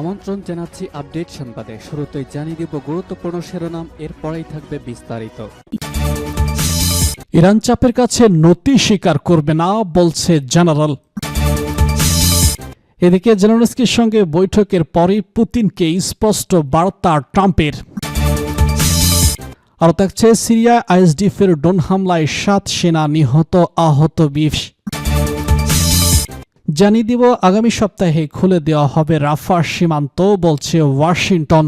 আমন্ত্রণ জানাচ্ছি আপডেট সংবাদে। শুরুতেই জানিয়ে দিব গুরুত্বপূর্ণ শিরোনাম, এরপরেই থাকবে বিস্তারিত। ইরান চাপের কাছে নতি স্বীকার করবে না, বলছে জেনারেল। এদিকে জেলেনস্কির সঙ্গে বৈঠকের পরই পুতিনকে স্পষ্ট বার্তা ট্রাম্পের। আরও থাকছে সিরিয়া আইএসডিফের ড্রোন হামলায় সাত সেনা নিহত, আহত বিশ। জানিয়ে দিব আগামী সপ্তাহে খুলে দেওয়া হবে রাফার সীমান্ত বলছে ওয়াশিংটন।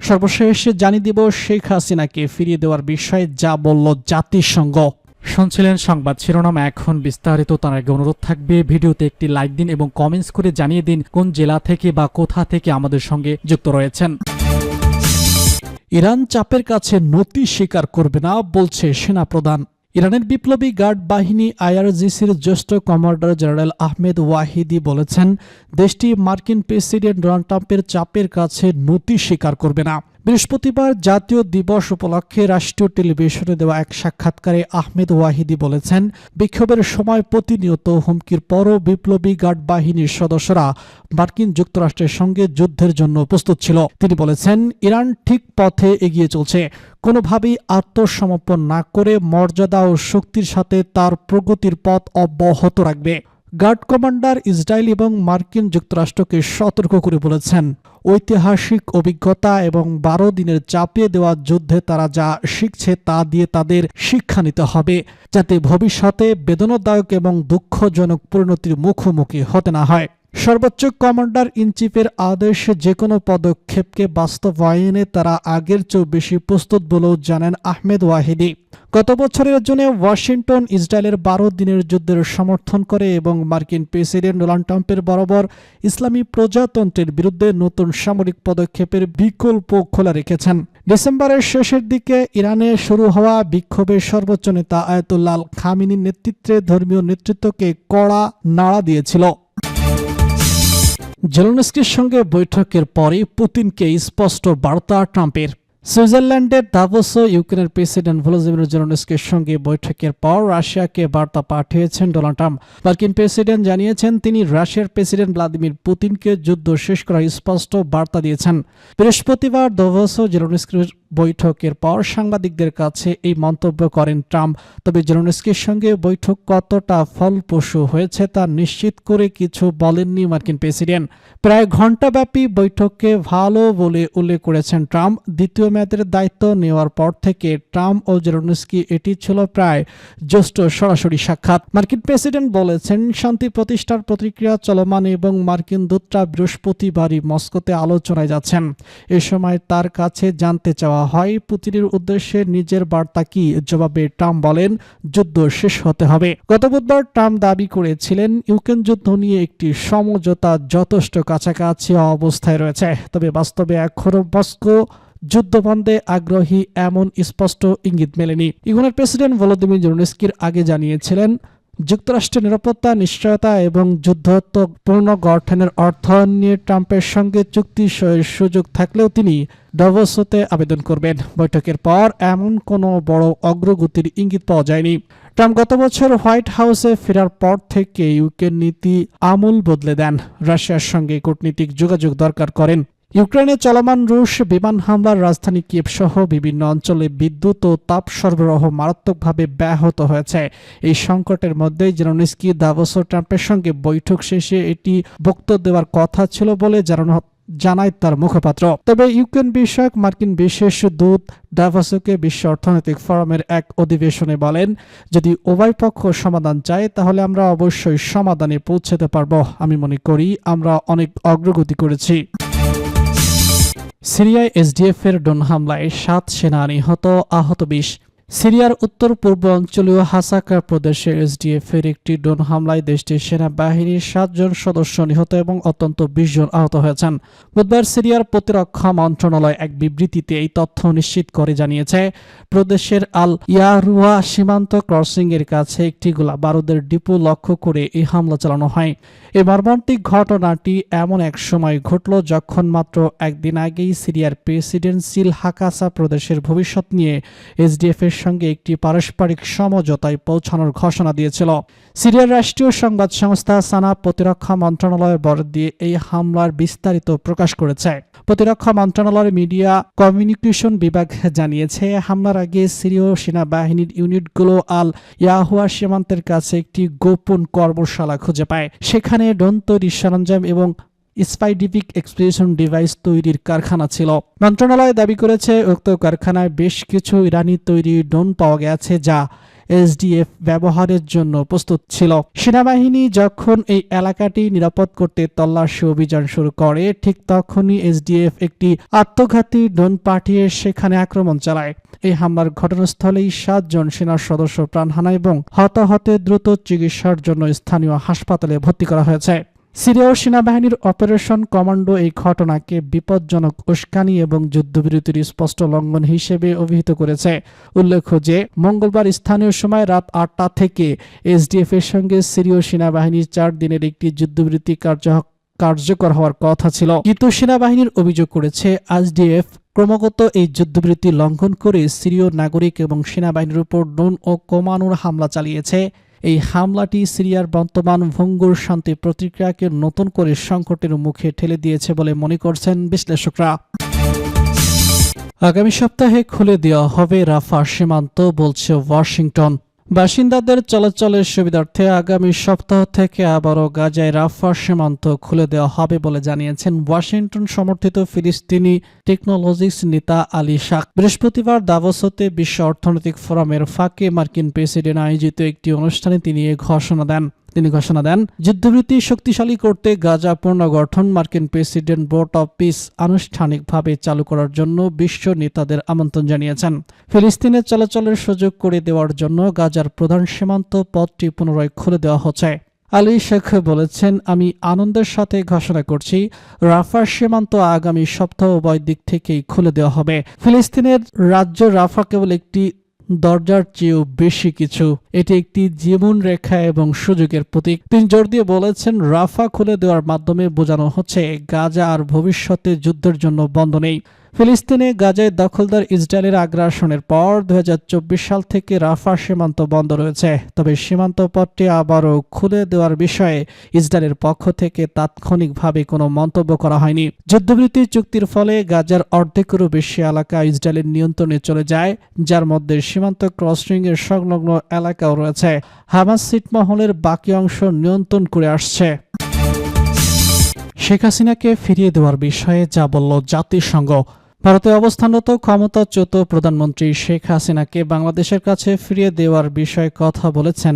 সর্বশেষ জানিয়ে দিব শেখ হাসিনাকে ফিরিয়ে দেওয়ার বিষয়ে যা বলল জাতিসংঘ। শুনছিলেন সংবাদ শিরোনাম এখন বিস্তারিত তার আগে অনুরোধ থাকবে ভিডিওতে একটি লাইক দিন এবং কমেন্টস করে জানিয়ে দিন কোন জেলা থেকে বা কোথা থেকে আমাদের সঙ্গে যুক্ত রয়েছেন। ইরান চাপের কাছে নতি স্বীকার করবে না বলছে সেনাপ্রধান। ইরানের বিপ্লবী গার্ড বাহিনী আইআরজিসির জ্যেষ্ঠ কমান্ডার জেনারেল আহমেদ ওয়াহিদি বলেছেন, দেশটি মার্কিন প্রেসিডেন্ট ডোনাল্ড ট্রাম্পের চাপের কাছে নতি স্বীকার করবে না। বৃহস্পতিবার জাতীয় দিবস উপলক্ষে রাষ্ট্রীয় টেলিভিশনে দেওয়া এক সাক্ষাৎকারে আহমেদ ওয়াহিদি বলেছেন, বিক্ষোভের সময় প্রতিনিয়ত হুমকির পরও বিপ্লবী গার্ড বাহিনীর সদস্যরা মার্কিন যুক্তরাষ্ট্রের সঙ্গে যুদ্ধের জন্য প্রস্তুত ছিল। তিনি বলেছেন, ইরান ঠিক পথে এগিয়ে চলছে। কোনোভাবেই আত্মসমর্পণ না করে মর্যাদা ও শক্তির সাথে তার প্রগতির পথ অব্যাহত রাখবে। গার্ড কমান্ডার ইসরায়েল এবং মার্কিন যুক্তরাষ্ট্রকে সতর্ক করে বলেছেন। ঐতিহাসিক অভিজ্ঞতা এবং বারো দিনের চাপিয়ে দেওয়া যুদ্ধে তারা যা শিখছে তা দিয়ে তাদের শিক্ষা নিতে হবে, যাতে ভবিষ্যতে বেদনাদায়ক এবং দুঃখজনক পরিণতির মুখোমুখি হতে না হয়। সর্বোচ্চ কমান্ডার ইন চিফের আদেশে যে কোনো পদক্ষেপকে বাস্তবায়নে তারা আগের চেয়েও বেশি প্রস্তুত বলেও জানেন আহমেদ ওয়াহিদি। গত বছরের জন্য ওয়াশিংটন, ইসরায়েলের বারো দিনের যুদ্ধের সমর্থন করে এবং মার্কিন প্রেসিডেন্ট ডোনাল্ড ট্রাম্পের বরাবর ইসলামী প্রজাতন্ত্রের বিরুদ্ধে নতুন সামরিক পদক্ষেপের বিকল্প খোলা রেখেছেন। ডিসেম্বরের শেষের দিকে ইরানে শুরু হওয়া বিক্ষোভের সর্বোচ্চ নেতা আয়তুল্লাহ খামিনীর নেতৃত্বে ধর্মীয় নেতৃত্বকে কড়া নাড়া দিয়েছিল। জেলনস্কির সঙ্গে বৈঠকের পরে পুতিনকে স্পষ্ট বার্তা ট্রাম্পের। সুইজারল্যান্ডের দাভোস ইউক্রেনের প্রেসিডেন্ট ভলোদিমির জেলনস্কির সঙ্গে বৈঠকের পর রাশিয়াকে বার্তা পাঠিয়েছেন ডোনাল্ড ট্রাম্প। মার্কিন প্রেসিডেন্ট জানিয়েছেন তিনি রাশিয়ার প্রেসিডেন্ট ভ্লাদিমির পুতিনকে যুদ্ধ শেষ করার স্পষ্ট বার্তা দিয়েছেন। বৃহস্পতিবার দাভোস জেলনস্কির বৈঠকের পর সাংবাদিকদের কাছে এই মন্তব্য করেন ট্রাম্প। তবে জেলনস্কির সঙ্গে বৈঠক কতটা ফলপ্রসূ হয়েছে তা নিশ্চিত করে কিছু বলেননি মার্কিন প্রেসিডেন্ট। প্রায় ঘণ্টাব্যাপী বৈঠককে ভালো বলে উল্লেখ করেছেন ট্রাম্প। দ্বিতীয় মেয়াদের দায়িত্ব নেওয়ার পর থেকে ট্রাম্প ও জেলনস্কি এটি ছিল প্রায় জ্যেষ্ঠ সরাসরি সাক্ষাৎ। মার্কিন প্রেসিডেন্ট বলেছেন, শান্তি প্রতিষ্ঠার প্রতিক্রিয়া চলমান এবং মার্কিন দূতরা বৃহস্পতিবারই মস্কোতে আলোচনায় যাচ্ছেন। এ সময় তার কাছে জানতে চাওয়া হয়, পুতিনের উদ্দেশ্যে নিজের বার্তা কি? জবাবে ট্রাম্প বলেন, যুদ্ধ শেষ হতে হবে। গত বুধবার ট্রাম্প দাবি করেছিলেন, ইউক্রেন যুদ্ধ নিয়ে একটি সমঝোতা যথেষ্ট কাছাকাছি অবস্থায় রয়েছে। তবে বাস্তবে এখনও মস্কো যুদ্ধবন্ধে আগ্রহী এমন স্পষ্ট ইঙ্গিত মেলেনি। ইউক্রেনের প্রেসিডেন্ট ভলোদিমির জেলনস্কির আগে জানিয়েছিলেন যুক্তরাষ্ট্রের নিরাপত্তা, নিশ্চয়তা এবং যুদ্ধত্ব পুনর্গঠনের অর্থায়ন নিয়ে ট্রাম্পের সঙ্গে চুক্তি সুযোগ থাকলেও তিনি ডাভোসতে আবেদন করবেন। বৈঠকের পর এমন কোনো বড় অগ্রগতির ইঙ্গিত পাওয়া যায়নি। ট্রাম্প গত বছর হোয়াইট হাউসে ফেরার পর থেকে ইউকের নীতি আমূল বদলে দেন। রাশিয়ার সঙ্গে কূটনীতিক যোগাযোগ দরকার করেন। ইউক্রেনে চলমান রুশ বিমান হামলার রাজধানী কিয়েভ সহ বিভিন্ন অঞ্চলে বিদ্যুৎ ও তাপ সরবরাহ মারাত্মকভাবে ব্যাহত হয়েছে। এই সংকটের মধ্যেই জেরোনিস্কি দাভোস ট্রাম্পের সঙ্গে বৈঠক শেষে এটি বক্তব্য দেওয়ার কথা ছিল বলে জানানো জানায় তার মুখপাত্র। তবে ইউক্রেন বিষয়ক মার্কিন বিশেষ দূত ডাভাসোকে বিশ্ব অর্থনৈতিক ফোরামের এক অধিবেশনে বলেন, যদি উভয় পক্ষ সমাধান চায়, তাহলে আমরা অবশ্যই সমাধানে পৌঁছাতে পারব। আমি মনে করি আমরা অনেক অগ্রগতি করেছি। সিরিয়ায় এসডিএফ এর ড্রোন হামলায় সাত সেনা নিহত আহত বিশ। সিরিয়ার উত্তর পূর্ব অঞ্চলীয় হাসাকা প্রদেশে এসডিএফ এর একটি ড্রোন হামলায় দেশটির সেনাবাহিনীর সাতজন সদস্য নিহত এবং অত্যন্ত বিশ জন আহত হয়েছেন। বুধবার সিরিয়ার প্রতিরক্ষা মন্ত্রণালয় এক বিবৃতিতে এই তথ্য নিশ্চিত করে জানিয়েছে, প্রদেশের আল ইয়ারুয়া সীমান্ত ক্রসিং এর কাছে একটি গোলা বারুদের ডিপো লক্ষ্য করে এই হামলা চালানো হয়। এই মর্মান্তিক ঘটনাটি এমন এক সময় ঘটল যখন মাত্র একদিন আগেই সিরিয়ার প্রেসিডেন্ট সিল হাকাসা প্রদেশের ভবিষ্যৎ নিয়ে এসডিএফ এর সঙ্গে একটি পারস্পরিক সমঝোতায় পৌঁছানোর ঘোষণা দিয়েছিল। সিরিয়ার রাষ্ট্রীয় সংবাদ সংস্থা সানা প্রতিরক্ষা মন্ত্রণালয়ের বরাদ দিয়ে এই হামলার বিস্তারিত প্রকাশ করেছে। প্রতিরক্ষা মন্ত্রণালয়ের মিডিয়া কমিউনিকেশন বিভাগ জানিয়েছে, হামলার আগে সিরীয় সেনাবাহিনীর ইউনিটগুলো আল ইয়াহুয়া সীমান্তের কাছে একটি গোপন কর্মশালা খুঁজে পায়। সেখানে ড্রোন তৈরির সরঞ্জাম এবং স্পাইডিফিক এক্সপ্রেশন ডিভাইস তৈরির কারখানা ছিল। মন্ত্রণালয় দাবি করেছে, উক্ত কারখানায় বেশ কিছু ইরানি তৈরি ড্রোন পাওয়া গেছে যা এসডিএফ ব্যবহারের জন্য প্রস্তুত ছিল। সেনাবাহিনী যখন এই এলাকাটি নিরাপদ করতে তল্লাশি অভিযান শুরু করে, ঠিক তখনই এসডিএফ একটি আত্মঘাতী ড্রোন পাঠিয়ে সেখানে আক্রমণ চালায়। এই হামলার ঘটনাস্থলেই সাতজন সেনার সদস্য প্রাণ হানায় এবং হতাহতে দ্রুত চিকিৎসার জন্য স্থানীয় হাসপাতালে ভর্তি করা হয়েছে। সিরিয় সেনাবাহিনীর অপারেশন কমান্ডো এই ঘটনাকে বিপজ্জনক, উস্কানি এবং যুদ্ধবিরতির স্পষ্ট লঙ্ঘন হিসেবে অভিহিত করেছে। উল্লেখ্য যে, মঙ্গলবার স্থানীয় সময় রাত আটটা থেকে এসডিএফ এর সঙ্গে সিরীয় সেনাবাহিনীর চার দিনের একটি যুদ্ধবিরতি কার্য, কার্যকর হওয়ার কথা ছিল। কিন্তু সেনাবাহিনীর অভিযোগ করেছে আইএসডিএফ ক্রমাগত এই যুদ্ধবিরতি লঙ্ঘন করে সিরীয় নাগরিক এবং সেনাবাহিনীর উপর ড্রোন ও কমানোর হামলা চালিয়েছে। এই হামলাটি সিরিয়ার বর্তমান ভঙ্গুর শান্তি প্রতিক্রিয়াকে নতুন করে সংকটের মুখে ঠেলে দিয়েছে বলে মনে করছেন বিশ্লেষকরা। আগামী সপ্তাহে খুলে দেওয়া হবে রাফা সীমান্ত, বলছে ওয়াশিংটন। বাসিন্দাদের চলাচলের সুবিধার্থে আগামী সপ্তাহ থেকে আবারও গাজায় রাফা সীমান্ত খুলে দেওয়া হবে বলে জানিয়েছেন ওয়াশিংটন সমর্থিত ফিলিস্তিনি টেকনোলজিক্স নেতা আলী শাক বৃহস্পতিবার দাবসতে বিশ্ব অর্থনৈতিক ফোরামের ফাঁকে মার্কিন প্রেসিডেন্ট আয়োজিত একটি অনুষ্ঠানে তিনি এ ঘোষণা দেন। তিনি ঘোষণা দেন যুদ্ধবৃত্তি শক্তিশালী করতে গাজা পুনর্গঠন, মার্কিন প্রেসিডেন্ট বোর্ড অব পিস আনুষ্ঠানিকভাবে চালু করার জন্য বিশ্ব নেতাদের আমন্ত্রণ জানিয়েছেন। ফিলিস্তিনের চলাচলের সুযোগ করে দেওয়ার জন্য গাজার প্রধান সীমান্ত পথটি পুনরায় খুলে দেওয়া হচ্ছে। আলী শেখ বলেছেন, আমি আনন্দের সাথে ঘোষণা করছি, রাফার সীমান্ত আগামী সপ্তাহ উভয় দিক থেকেই খুলে দেওয়া হবে। ফিলিস্তিনের রাজ্য রাফা কেবল একটি দরজার চেয়েও বেশি কিছু। এটি একটি জীবন রেখা এবং সুযোগের প্রতীক। তিনি জোর দিয়ে বলেছেন, রাফা খুলে দেওয়ার মাধ্যমে বোঝানো হচ্ছে, গাজা আর ভবিষ্যতে যুদ্ধের জন্য বন্ধ নেই। ফিলিস্তিনে গাজায় দখলদার ইসরায়েলের আগ্রাসনের পর দুহাজার চব্বিশ সাল থেকে রাফা সীমান্ত বন্ধ রয়েছে। তবে সীমান্ত পথটি আবারও খুলে দেওয়ার বিষয়ে ইসরায়েলের পক্ষ থেকে তাৎক্ষণিকভাবে কোনো মন্তব্য করা হয়নি। যুদ্ধবৃত্তি চুক্তির ফলে গাজার অর্ধেকেরও বেশি এলাকা ইসরায়েলের নিয়ন্ত্রণে চলে যায়, যার মধ্যে সীমান্ত ক্রসিং এর সংলগ্ন এলাকাও রয়েছে। হামাস ছিটমহলের বাকি অংশ নিয়ন্ত্রণ করে আসছে। শেখ হাসিনাকে ফিরিয়ে দেওয়ার বিষয়ে যা বলল জাতিসংঘ। ভারতে অবস্থানরত ক্ষমতাচ্যুত প্রধানমন্ত্রী শেখ হাসিনাকে বাংলাদেশের কাছে ফিরিয়ে দেওয়ার বিষয়ে কথা বলেছেন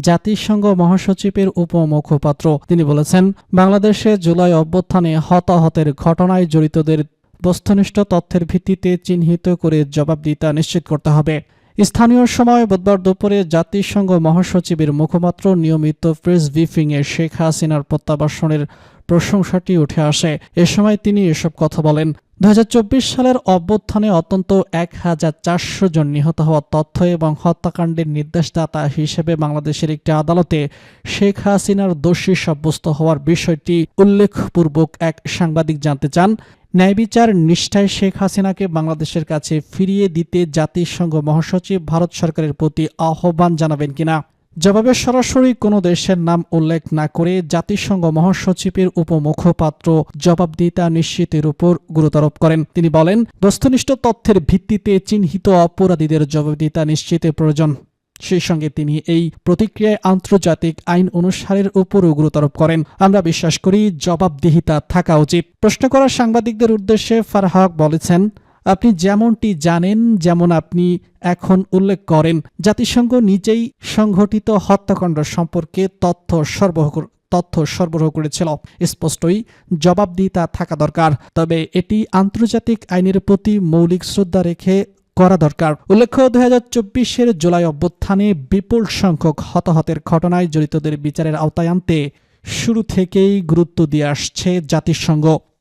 জাতিসংঘ মহাসচিবের উপমুখপাত্র। তিনি বলেছেন, বাংলাদেশে জুলাই অভ্যুত্থানে হতাহতের ঘটনায় জড়িতদের বস্তুনিষ্ঠ তথ্যের ভিত্তিতে চিহ্নিত করে জবাবদিহিতা নিশ্চিত করতে হবে। স্থানীয় সময় বুধবার দুপুরে জাতিসংঘ মহাসচিবের মুখপাত্র নিয়মিত প্রেস ব্রিফিংয়ে শেখ হাসিনার প্রত্যাবাসনের প্রশংসাটি উঠে আসে। এ সময় তিনি এসব কথা বলেন। দু হাজার চব্বিশ সালের অভ্যুত্থানে অত্যন্ত এক হাজার চারশো জন নিহত হওয়ার তথ্য এবং হত্যাকাণ্ডের নির্দেশদাতা হিসেবে বাংলাদেশের একটি আদালতে শেখ হাসিনার দোষী সাব্যস্ত হওয়ার বিষয়টি উল্লেখপূর্বক এক সাংবাদিক জানতে চান। ন্যায়বিচার নিষ্ঠায় শেখ হাসিনাকে বাংলাদেশের কাছে ফিরিয়ে দিতে জাতিসংঘ মহাসচিব ভারত সরকারের প্রতি আহ্বান জানাবেন কিনা। জবাবে সরাসরি কোনো দেশের নাম উল্লেখ না করে জাতিসংঘ মহাসচিবের উপমুখপাত্র জবাবদিহিতা নিশ্চিতের উপর গুরুত্বারোপ করেন। তিনি বলেন, বস্তুনিষ্ঠ তথ্যের ভিত্তিতে চিহ্নিত অপরাধীদের জবাবদিহিতা নিশ্চিতের প্রয়োজন। সেই সঙ্গে তিনি এই প্রতিক্রিয়ায় আন্তর্জাতিক আইন অনুসারের উপরও গুরুত্বারোপ করেন। আমরা বিশ্বাস করি, জবাবদিহিতা থাকা উচিত। প্রশ্ন করা সাংবাদিকদের উদ্দেশ্যে ফারহাক বলেছেন আপনি যেমনটি জানেন, যেমন আপনি এখন উল্লেখ করেন, জাতিসংঘ নিজেই সংঘটিত হত্যাকাণ্ড সম্পর্কে তথ্য সরবরাহ তথ্য সরবরাহ করেছিল। স্পষ্টই জবাবদিহিতা থাকা দরকার, তবে এটি আন্তর্জাতিক আইনের প্রতি মৌলিক শ্রদ্ধা রেখে করা দরকার। উল্লেখ্য, দুই হাজার চব্বিশের জুলাই অভ্যুত্থানে বিপুল সংখ্যক হতাহতের ঘটনায় জড়িতদের বিচারের আওতায় আনতে শুরু থেকেই গুরুত্ব দিয়ে আসছে জাতিসংঘ।